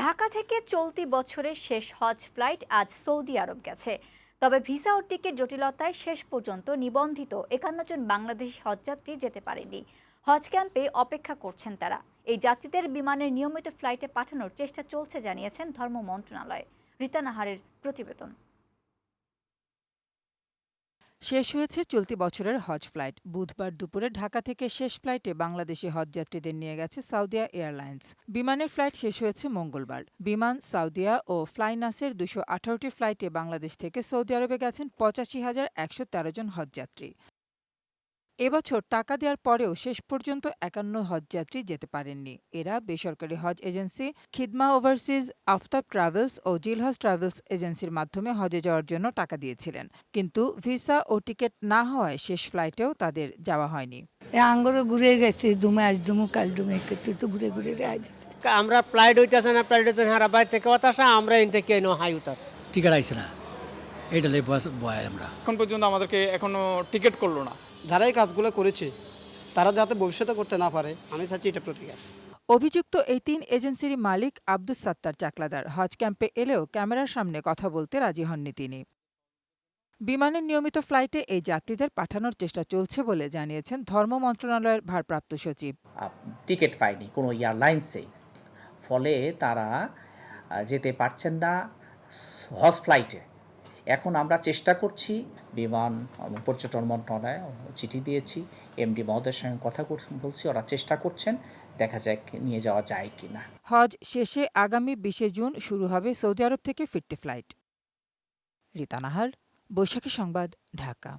ঢাকা থেকে চলতি বছরের শেষ হজ ফ্লাইট আজ সৌদি আরব গেছে। তবে ভিসা ও টিকিট জটিলতায় শেষ পর্যন্ত নিবন্ধিত একান্ন জন বাংলাদেশি হজযাত্রী যেতে পারেনি। হজ ক্যাম্পে অপেক্ষা করছেন তারা। এই যাত্রীদের বিমানের নিয়মিত ফ্লাইটে পাঠানোর চেষ্টা চলছে, জানিয়েছেন ধর্ম মন্ত্রণালয়। রীতা নাহারের প্রতিবেদন। শেষ হয়েছে চলতি বছরের হজ ফ্লাইট। বুধবার দুপুরে ঢাকা থেকে শেষ ফ্লাইটে বাংলাদেশি হজযাত্রীদের নিয়ে গেছে সাউদিয়া এয়ারলাইন্স। বিমানের ফ্লাইট শেষ হয়েছে মঙ্গলবার। বিমান, সাউদিয়া ও ফ্লাইনাসের দুশো আঠারোটি ফ্লাইটে বাংলাদেশ থেকে সৌদি আরবে গেছেন পঁচাশি হাজার একশো তেরো জন হজযাত্রী। এবছর টাকা দেওয়ার পরেও শেষ পর্যন্ত একান্ন হজযাত্রী যেতে পারেননি। এরা বেসরকারি হজ agency Khidma overseas Aftab travels ও জিলহজ ট্রাভেলস এজেন্সির মাধ্যমে হজে যাওয়ার জন্য টাকা দিয়েছিলেন। কিন্তু ভিসা ও টিকিট না হওয়ায় শেষ ফ্লাইটেও তাদের যাওয়া হয়নি। এ আঙ্গরে ঘুরে গেছি দুমে আজ দুমু কাল দুমে তো ঘুরে ঘুরে আইছে আমরা ফ্লাইট হইতেছে না ফ্লাইট হইতেছে হারা বাইরে থেকে হতাশা আমরা এন থেকে এনো হাই উতাস টিকিট আইছে না বয়স বয় আমরা। এখন পর্যন্ত আমাদেরকে এখনও টিকিট করল না। যারা এই কাজগুলো করেছে তারা যাতে ভবিষ্যতে করতে না পারে আমি চাচ্ছি এটা প্রতিকার। অভিযুক্ত এই তিন এজেন্সির মালিক আব্দুস সাত্তার চাকলাদার। হজ ক্যাম্পে এলেও ক্যামেরার সামনে কথা বলতে রাজি হননি তিনি। বিমানের নিয়মিত ফ্লাইটে এই যাত্রীদের পাঠানোর চেষ্টা চলছে বলে জানিয়েছেন ধর্ম মন্ত্রণালয়ের ভারপ্রাপ্ত সচিব। টিকিট পায়নি কোনো এয়ারলাইন্সে। ফলে তারা যেতে পারছেন না হজ ফ্লাইটে। এখন আমরা চেষ্টা করছি বিমান পর্যটন মন্ত্রণালয়ে চিঠি দিয়েছি এমডি মহোদয়ের সঙ্গে কথা বলছি, ওরা চেষ্টা করছেন, দেখা যাক নিয়ে যাওয়া যায় কি না হজ শেষে আগামী বিশে জুন শুরু হবে সৌদি আরব থেকে ফিরতে ফ্লাইট রীতা নাহার, বৈশাখী সংবাদ, ঢাকা।